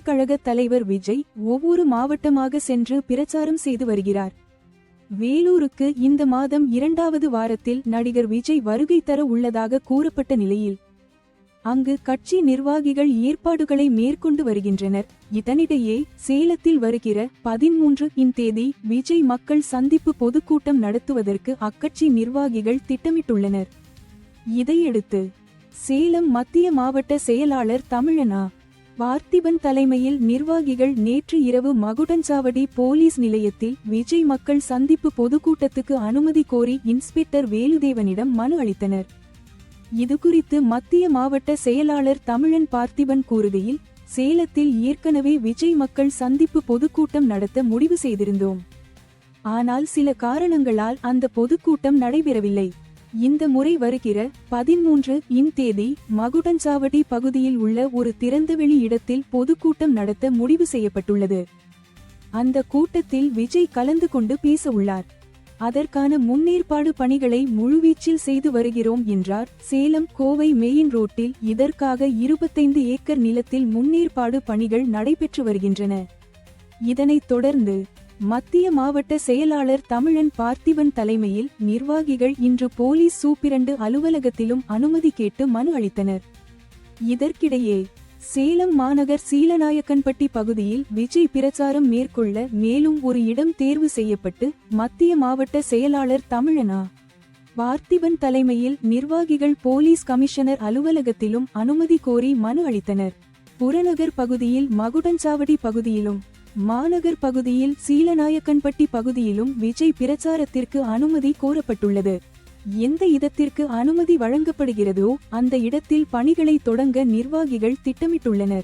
கழக தலைவர் விஜய் ஒவ்வொரு மாவட்டமாக சென்று பிரச்சாரம் செய்து வருகிறார். வேலூருக்கு இந்த மாதம் இரண்டாவது வாரத்தில் நடிகர் விஜய் வருகை தர உள்ளதாக கூறப்பட்ட நிலையில் அங்கு கட்சி நிர்வாகிகள் ஏற்பாடுகளை மேற்கொண்டு வருகின்றனர். இதனிடையே சேலத்தில் வருகிற பதிமூன்று இன் தேதி விஜய் மக்கள் சந்திப்பு பொதுக்கூட்டம் நடத்துவதற்கு அக்கட்சி நிர்வாகிகள் திட்டமிட்டுள்ளனர். இதையடுத்து சேலம் மத்திய மாவட்ட செயலாளர் தமிழனா பார்த்திபன் தலைமையில் நிர்வாகிகள் நேற்று இரவு மகுடஞ்சாவடி போலீஸ் நிலையத்தில் விஜய் மக்கள் சந்திப்பு பொதுக்கூட்டத்துக்கு அனுமதி கோரி இன்ஸ்பெக்டர் வேலுதேவனிடம் மனு அளித்தனர். இதுகுறித்து மத்திய மாவட்ட செயலாளர் தமிழன் பார்த்திபன் கூறுகையில் சேலத்தில் ஏற்கனவே விஜய் மக்கள் சந்திப்பு பொதுக்கூட்டம் நடத்த முடிவு செய்திருந்தோம். ஆனால் சில காரணங்களால் அந்த பொதுக்கூட்டம் நடைபெறவில்லை. இந்த முறை வருகிற பதிமூன்று இன் தேதி மகுடஞ்சாவடி பகுதியில் உள்ள ஒரு திறந்தவெளி இடத்தில் பொதுக்கூட்டம் நடத்த முடிவு செய்யப்பட்டுள்ளது. அந்த கூட்டத்தில் விஜய் கலந்து கொண்டு பேச உள்ளார். அதற்கான முன்னேற்பாடு பணிகளை முழுவீச்சில் செய்து வருகிறோம் என்றார். சேலம் கோவை மெயின் ரோட்டில் இதற்காக இருபத்தைந்து ஏக்கர் நிலத்தில் முன்னேற்பாடு பணிகள் நடைபெற்று வருகின்றன. இதனைத் தொடர்ந்து மத்திய மாவட்ட செயலாளர் தமிழன் பார்த்திபன் தலைமையில் நிர்வாகிகள் இன்று போலீஸ் சூப்பிரண்டு அலுவலகத்திலும் அனுமதி கேட்டு மனு அளித்தனர். இதற்கிடையே சேலம் மாநகர் சீலநாயக்கன்பட்டி பகுதியில் விஜய் பிரச்சாரம் மேற்கொள்ள மேலும் ஒரு இடம் தேர்வு செய்யப்பட்டு மத்திய மாவட்ட செயலாளர் தமிழனா பார்த்திபன் தலைமையில் நிர்வாகிகள் போலீஸ் கமிஷனர் அலுவலகத்திலும் அனுமதி கோரி மனு அளித்தனர். புறநகர் பகுதியில் மகுடஞ்சாவடி பகுதியிலும் மாநகர் பகுதியில் சீலநாயக்கன்பட்டி பகுதியிலும் விஜய் பிரச்சாரத்திற்கு அனுமதி கோரப்பட்டுள்ளது. எந்த இடத்திற்கு அனுமதி வழங்கப்படுகிறதோ அந்த இடத்தில் பணிகளை தொடங்க நிர்வாகிகள் திட்டமிட்டுள்ளனர்.